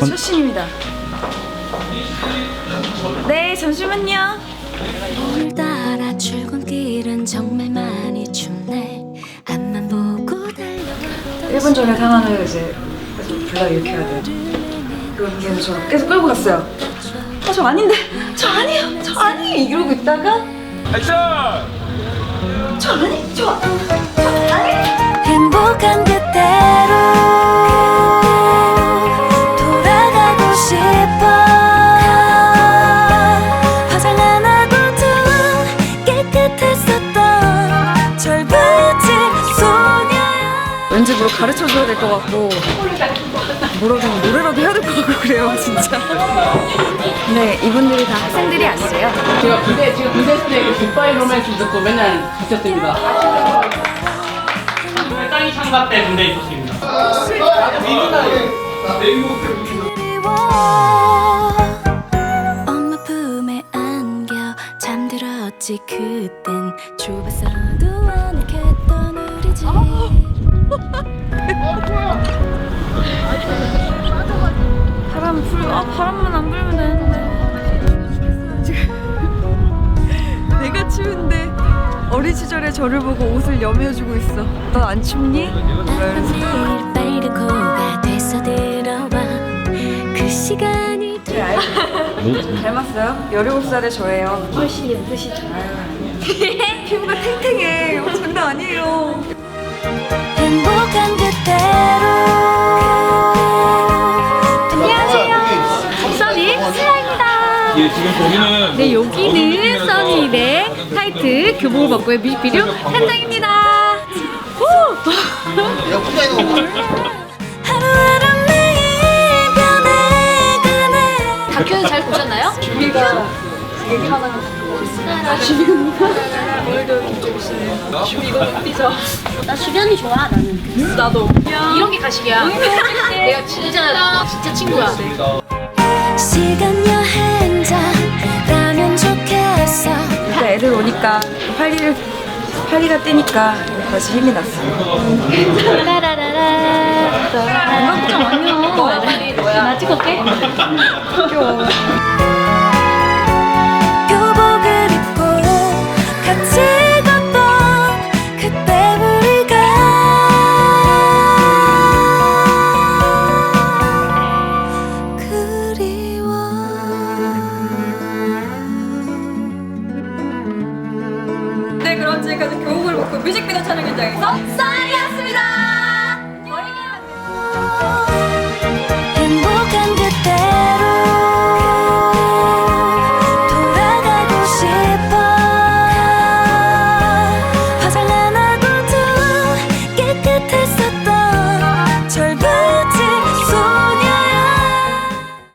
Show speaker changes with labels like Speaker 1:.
Speaker 1: 첫 신입니다. 네, 잠시만요.
Speaker 2: 오늘따라 출근길은 정말 많이 춥네 앞만 보고 달려가
Speaker 1: 1분 전에 상황을 이제 계속 불러 일으켜야 돼요. 그럼 걔는 저 계속 끌고 갔어요. 아, 저 아닌데, 저 아니에요, 저 아니에요 이러고 있다가
Speaker 3: 액션!
Speaker 1: 저 아니, 저, 저 아니.
Speaker 2: 행복한 철부지 소녀야
Speaker 1: 왠지 뭘 가르쳐 줘야 될 것 같고 뭐라도 노래라도 해야 될 것 같고 그래요, 진짜. 네, 이분들이 다 학생들이 아니세요.
Speaker 4: 제가 군대 지금 군대 있을 때그 굿바이 로맨스 듣고 맨날 붙였습니다.
Speaker 3: 땅이 창가 때 군대에 있었습니다.
Speaker 2: 그리워 좁아서도 아늑했던 우리 집
Speaker 1: 바람 불, 아, 바람만 안 불면 되는데. 내가 추운데 어린 시절에 저를 보고 옷을 여며주고 있어. 넌 안 춥니? 이러면서. 닮았어요? 17살의 저예요.
Speaker 2: 훨씬 예쁘시죠
Speaker 1: 피부가 탱탱해. 이거 장난 아니에요.
Speaker 2: 행복한 그때로 안녕하세요 써니 슬라입니다
Speaker 3: 예, 지금 거기는
Speaker 5: 네, 여기는 써니의 타이트 교복을 벗고의 뮤직비디오 현장입니다.
Speaker 2: 하
Speaker 5: 나
Speaker 6: 수련이 좋아 나는
Speaker 5: 이런 게 가식이야. 내가 진짜 진짜 친구야.
Speaker 2: 시간 여행자라면 좋겠어
Speaker 1: 근데 애들 오니까 활리를 활리가 뜨니까 다시 힘이 났어. 건강 걱정 아니야.
Speaker 5: 나 찍을게.
Speaker 1: 귀여워. 그럼 지금까지 교복을 벗고 뮤직비디오 촬영 현장에서 쌀이었습니다.